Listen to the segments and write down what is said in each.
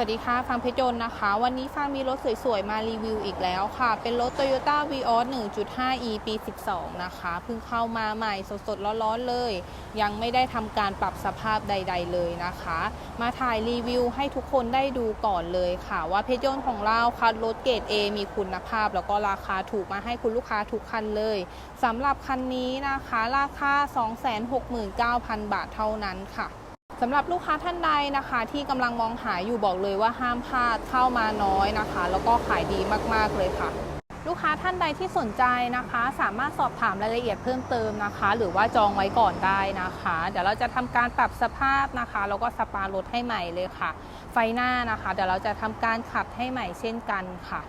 สวัสดีค่ะฟังเพชรยนต์นะคะ วันนี้ฟังมีรถสวยๆ มารีวิวอีกแล้วค่ะ เป็นรถ Toyota Vios 1.5e ปี 12 นะคะเพิ่งเข้ามาใหม่สดๆ ร้อนๆ เลย ยังไม่ได้ทำการปรับสภาพใด ๆ เลยนะคะ มาถ่ายรีวิวให้ทุกคนได้ดูก่อนเลยค่ะ ว่าเพชรยนต์ของเราคันรถเกรด A มีคุณภาพ แล้วก็ราคาถูกมาให้คุณลูกค้าทุกคันเลยสำหรับคันนี้นะคะ ราคา 269,000 บาทเท่านั้นค่ะ สำหรับลูกค้าท่านใดนะคะ ที่กำลังมองหาอยู่บอกเลยว่าห้ามพลาดเข้ามาน้อยนะคะ แล้วก็ขายดีมากๆเลยค่ะ ลูกค้าท่านใดที่สนใจนะคะ สามารถสอบถามรายละเอียดเพิ่มเติมนะคะ หรือว่าจองไว้ก่อนได้นะคะ เดี๋ยวเราจะทำการปรับสภาพนะคะแล้วก็สปารถให้ใหม่เลยค่ะ ไฟหน้านะคะเดี๋ยวเราจะทำการขับให้ใหม่เช่นกันค่ะ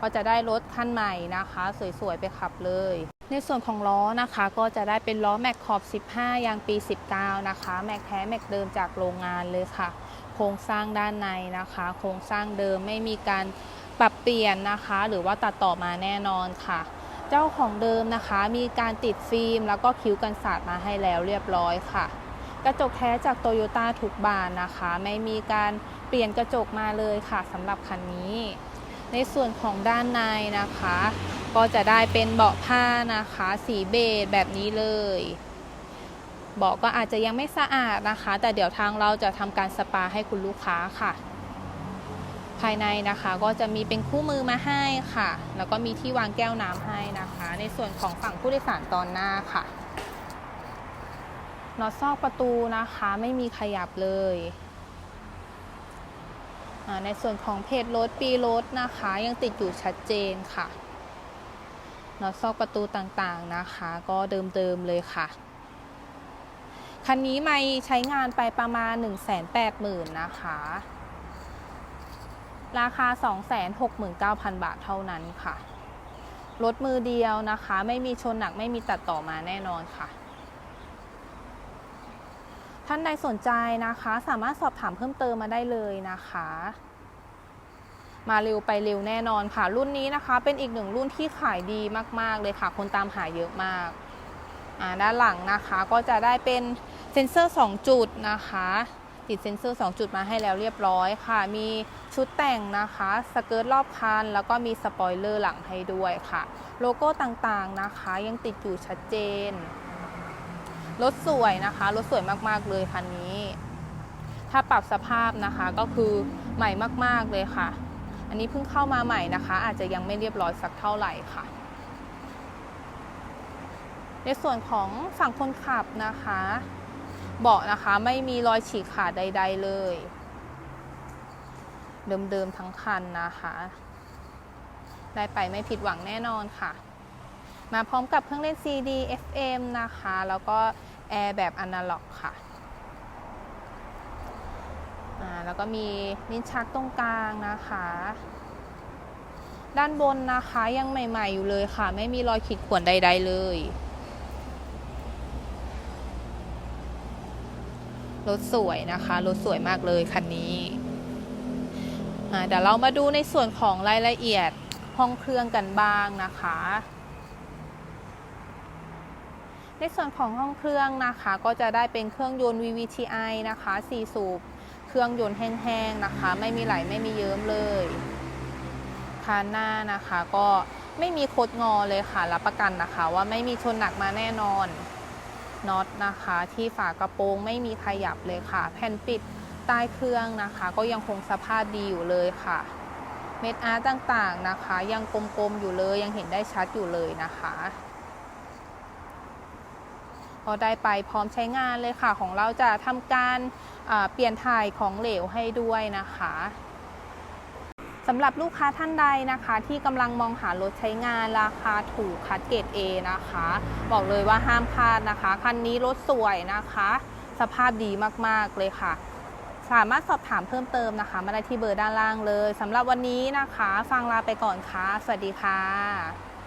ก็จะได้รถคันใหม่นะคะ สวยๆไปขับเลย ในส่วนของล้อนะคะก็จะได้เป็นล้อแม็กขอบ 15 ยางปี 19 นะคะ แม็กแท้แม็กเดิมจากโรงงานเลยค่ะ โครงสร้างด้านในนะคะ โครงสร้างเดิมไม่มีการปรับเปลี่ยนนะคะ หรือว่าตัดต่อมาแน่นอนค่ะ เจ้าของเดิมนะคะมีการติดฟิล์ม แล้วก็คิ้วกันสาดมาให้แล้วเรียบร้อยค่ะ กระจกแท้จากโตโยต้าทุกบานนะคะ ไม่มีการเปลี่ยนกระจกมาเลยค่ะสำหรับคันนี้ ในส่วนของด้านในนะคะ ก็จะได้เป็นเบาะผ้านะคะ สีเบจแบบนี้เลยเบาะก็อาจจะยังไม่สะอาดนะคะ แต่เดี๋ยวทางเราจะทำการสปาให้คุณลูกค้าค่ะ ภายในนะคะก็จะมีเป็นคู่มือมาให้ค่ะ แล้วก็มีที่วางแก้วน้ำให้นะคะ ในส่วนของฝั่งผู้โดยสารตอนหน้าค่ะน็อตซอกประตูนะคะไม่มีขยับเลยในส่วนของเพจรถปีรถนะคะ ยังติดอยู่ชัดเจนค่ะ น็อตซอกประตูต่างๆนะคะ ก็เดิมๆเลยค่ะ คันนี้ไม่ใช้งานไปประมาณ 1 8 0 0 0 0 นะคะ ราคา 269,000 บาทเท่านั้นค่ะ รถมือเดียวนะคะ ไม่มีชนหนักไม่มีตัดต่อมาแน่นอนค่ะท่านใดสนใจนะคะ สามารถสอบถามเพิ่มเติมมาได้เลยนะคะ มาเร็วไปเร็วแน่นอนค่ะ รุ่นนี้นะคะ เป็นอีกหนึ่งรุ่นที่ขายดีมาก ๆ เลยค่ะ คนตามหาเยอะมากด้านหลังนะคะก็จะได้เป็นเซ็นเซอร์ 2 จุดนะคะ ติดเซ็นเซอร์ 2 จุดมาให้แล้วเรียบร้อยค่ะ มีชุดแต่งนะคะสเกิร์ตรอบคัน แล้วก็มีสปอยเลอร์หลังให้ด้วยค่ะ โลโก้ต่างๆนะคะ ยังติดอยู่ชัดเจนรถสวยนะคะรถสวยมากๆเลยคันนี้ ถ้าปรับสภาพนะคะก็คือใหม่มากๆเลยค่ะ อันนี้เพิ่งเข้ามาใหม่นะคะ อาจจะยังไม่เรียบร้อยสักเท่าไหร่ค่ะ ในส่วนของฝั่งคนขับนะคะ เบาะนะคะไม่มีรอยฉีกขาดใด ๆ เลย เดิม ๆ ทั้งคันนะคะ ได้ไปไม่ผิดหวังแน่นอนค่ะ มาพร้อมกับเครื่องเล่น CD FM นะคะ แล้วก็แอร์แบบอนาล็อกค่ะ อ่าแล้วก็มีลิ้นชักตรงกลางนะคะ ด้านบนนะคะยังใหม่ ๆ อยู่เลยค่ะ ไม่มีรอยขีดข่วนใด ๆ เลยรถสวยนะคะรถสวยมากเลยคันนี้เดี๋ยวเรามาดูในส่วนของรายละเอียดห้องเครื่องกันบ้างนะคะ ในส่วนของห้องเครื่องนะคะ ก็จะได้เป็นเครื่องยนต์ VVTi นะคะ4สูบ เครื่องยนต์แห้งๆนะคะ ไม่มีไหลไม่มีเยิ้มเลยคานหน้านะคะก็ไม่มีโคดงอเลยค่ะ รับประกันนะคะ ว่าไม่มีชนหนักมาแน่นอนน็อตนะคะ ที่ฝากระโปรงไม่มีขยับเลยค่ะ แผ่นปิดใต้เครื่องนะคะ ก็ยังคงสภาพดีอยู่เลยค่ะ เม็ดอาร์ตต่างๆนะคะ ยังกลมๆอยู่เลยยังเห็นได้ชัดอยู่เลยนะคะ อได้ไปพร้อมใช้งานเลยค่ะ ของเราจะทำการเปลี่ยนถ่ายของเหลวให้ด้วยนะคะสำหรับลูกค้าท่านใดนะคะ ที่กำลังมองหารถใช้งานราคาถูกคัดเกรด A นะคะ บอกเลยว่าห้ามพลาดนะคะ คันนี้รถสวยนะคะ สภาพดีมากๆเลยค่ะ สามารถสอบถามเพิ่มเติมนะคะ มาได้ที่เบอร์ด้านล่างเลยสำหรับวันนี้นะคะ ฟังลาไปก่อนค่ะ สวัสดีค่ะ